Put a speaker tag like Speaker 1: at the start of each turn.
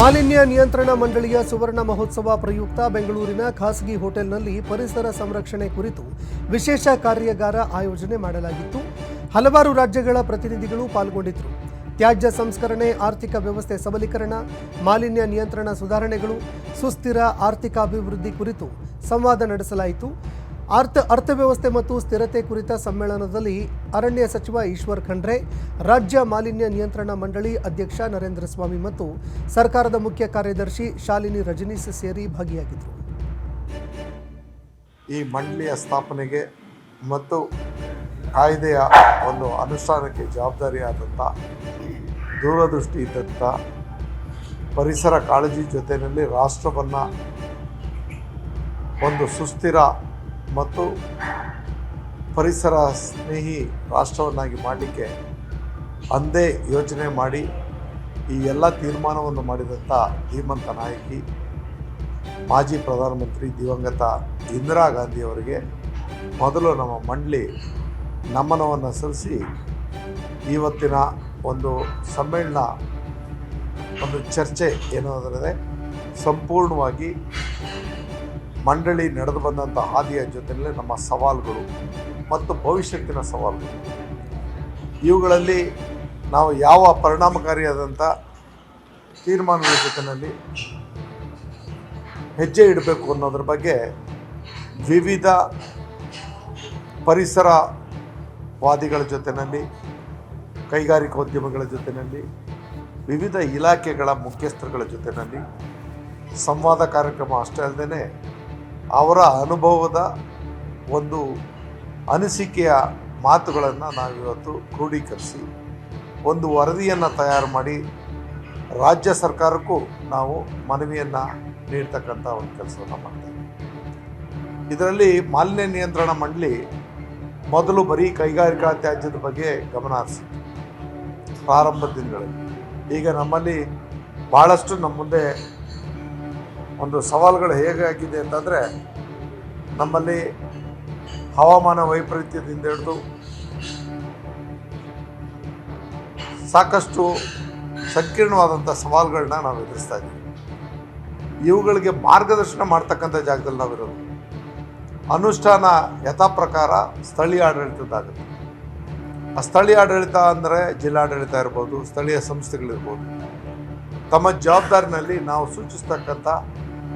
Speaker 1: ಮಾಲಿನ್ಯ ನಿಯಂತ್ರಣ ಮಂಡಳಿಯ ಸುವರ್ಣ ಮಹೋತ್ಸವ ಪ್ರಯುಕ್ತ ಬೆಂಗಳೂರಿನ ಖಾಸಗಿ ಹೋಟೆಲ್ನಲ್ಲಿ ಪರಿಸರ ಸಂರಕ್ಷಣೆ ಕುರಿತು ವಿಶೇಷ ಕಾರ್ಯಾಗಾರ ಆಯೋಜನೆ ಮಾಡಲಾಗಿತ್ತು. ಹಲವಾರು ರಾಜ್ಯಗಳ ಪ್ರತಿನಿಧಿಗಳು ಪಾಲ್ಗೊಂಡಿದ್ದರು. ತ್ಯಾಜ್ಯ ಸಂಸ್ಕರಣೆ, ಆರ್ಥಿಕ ವ್ಯವಸ್ಥೆ ಸಬಲೀಕರಣ, ಮಾಲಿನ್ಯ ನಿಯಂತ್ರಣ ಸುಧಾರಣೆಗಳು, ಸುಸ್ಥಿರ ಆರ್ಥಿಕ ಅಭಿವೃದ್ಧಿ ಕುರಿತು ಸಂವಾದ ನಡೆಸಲಾಯಿತು. ಅರ್ಥ ಅರ್ಥವ್ಯವಸ್ಥೆ ಮತ್ತು ಸ್ಥಿರತೆ ಕುರಿತ ಸಮ್ಮೇಳನದಲ್ಲಿ ಅರಣ್ಯ ಸಚಿವ ಈಶ್ವರ್ ಖಂಡ್ರೆ, ರಾಜ್ಯ ಮಾಲಿನ್ಯ ನಿಯಂತ್ರಣ ಮಂಡಳಿ ಅಧ್ಯಕ್ಷ ನರೇಂದ್ರ ಸ್ವಾಮಿ ಮತ್ತು ಸರ್ಕಾರದ ಮುಖ್ಯ ಕಾರ್ಯದರ್ಶಿ ಶಾಲಿನಿ ರಜನೀಶ್ ಸೇರಿ ಭಾಗಿಯಾಗಿದ್ದರು.
Speaker 2: ಈ ಮಂಡಳಿಯ ಸ್ಥಾಪನೆಗೆ ಮತ್ತು ಕಾಯ್ದೆಯ ಒಂದು ಅನುಷ್ಠಾನಕ್ಕೆ ಜವಾಬ್ದಾರಿಯಾದಂಥ, ದೂರದೃಷ್ಟಿ ಇದ್ದಂಥ ಪರಿಸರ ಕಾಳಜಿ ಜೊತೆಯಲ್ಲಿ ರಾಷ್ಟ್ರವನ್ನು ಒಂದು ಸುಸ್ಥಿರ ಮತ್ತು ಪರಿಸರ ಸ್ನೇಹಿ ರಾಷ್ಟ್ರವನ್ನಾಗಿ ಮಾಡಲಿಕ್ಕೆ ಅಂದೇ ಯೋಚನೆ ಮಾಡಿ ಈ ಎಲ್ಲ ತೀರ್ಮಾನವನ್ನು ಮಾಡಿದಂಥ ಧೀಮಂತ ನಾಯಕಿ, ಮಾಜಿ ಪ್ರಧಾನಮಂತ್ರಿ ದಿವಂಗತ ಇಂದಿರಾ ಗಾಂಧಿಯವರಿಗೆ ಮೊದಲು ನಮ್ಮ ಮಂಡಳಿ ನಮನವನ್ನು ಸಲ್ಲಿಸಿ ಇವತ್ತಿನ ಒಂದು ಸಮ್ಮೇಳನ ಒಂದು ಚರ್ಚೆ ಏನಂದರೆ ಸಂಪೂರ್ಣವಾಗಿ ಮಂಡಳಿ ನಡೆದು ಬಂದಂಥ ಹಾದಿಯ ಜೊತೆಯಲ್ಲೇ ನಮ್ಮ ಸವಾಲುಗಳು ಮತ್ತು ಭವಿಷ್ಯತ್ತಿನ ಸವಾಲುಗಳು. ಇವುಗಳಲ್ಲಿ ನಾವು ಯಾವ ಪರಿಣಾಮಕಾರಿಯಾದಂಥ ತೀರ್ಮಾನಗಳ ಜೊತೆಯಲ್ಲಿ ಹೆಜ್ಜೆ ಇಡಬೇಕು ಅನ್ನೋದ್ರ ಬಗ್ಗೆ ವಿವಿಧ ಪರಿಸರವಾದಿಗಳ ಜೊತೆಯಲ್ಲಿ ಕೈಗಾರಿಕೋದ್ಯಮಗಳ ಜೊತೆಯಲ್ಲಿ, ವಿವಿಧ ಇಲಾಖೆಗಳ ಮುಖ್ಯಸ್ಥರುಗಳ ಜೊತೆಯಲ್ಲಿ ಸಂವಾದ ಕಾರ್ಯಕ್ರಮ ಅಷ್ಟೇ ಅಲ್ಲದೆ ಅವರ ಅನುಭವದ ಒಂದು ಅನಿಸಿಕೆಯ ಮಾತುಗಳನ್ನು ನಾವಿವತ್ತು ಕ್ರೋಢೀಕರಿಸಿ ಒಂದು ವರದಿಯನ್ನು ತಯಾರು ಮಾಡಿ ರಾಜ್ಯ ಸರ್ಕಾರಕ್ಕೂ ನಾವು ಮನವಿಯನ್ನು ನೀಡ್ತಕ್ಕಂಥ ಒಂದು ಕೆಲಸವನ್ನು ಮಾಡ್ತೇವೆ ಇದರಲ್ಲಿ ಮಾಲಿನ್ಯ ನಿಯಂತ್ರಣ ಮಂಡಳಿ ಮೊದಲು ಬರೀ ಕೈಗಾರಿಕಾ ತ್ಯಾಜ್ಯದ ಬಗ್ಗೆ ಗಮನ ಹರಿಸಿತ್ತು. ಪ್ರಾರಂಭದ ದಿನಗಳಲ್ಲಿ ಈಗ ನಮ್ಮಲ್ಲಿ ಭಾಳಷ್ಟು ನಮ್ಮ ಮುಂದೆ ಒಂದು ಸವಾಲುಗಳು ಹೇಗಾಗಿದೆ ಅಂತಂದರೆ, ನಮ್ಮಲ್ಲಿ ಹವಾಮಾನ ವೈಪರೀತ್ಯದಿಂದ ಹಿಡಿದು ಸಾಕಷ್ಟು ಸಂಕೀರ್ಣವಾದಂಥ ಸವಾಲುಗಳನ್ನ ನಾವು ಎದುರಿಸ್ತಾ ಇದ್ದೀವಿ. ಇವುಗಳಿಗೆ ಮಾರ್ಗದರ್ಶನ ಮಾಡ್ತಕ್ಕಂಥ ಜಾಗದಲ್ಲಿ ನಾವಿರೋದು. ಅನುಷ್ಠಾನ ಯಥಾ ಪ್ರಕಾರ ಸ್ಥಳೀಯ ಆಡಳಿತದ್ದಾಗುತ್ತೆ ಆ ಸ್ಥಳೀಯ ಆಡಳಿತ ಅಂದರೆ ಜಿಲ್ಲಾಡಳಿತ ಇರ್ಬೋದು, ಸ್ಥಳೀಯ ಸಂಸ್ಥೆಗಳಿರ್ಬೋದು. ತಮ್ಮ ಜವಾಬ್ದಾರಿನಲ್ಲಿ ನಾವು ಸೂಚಿಸ್ತಕ್ಕಂಥ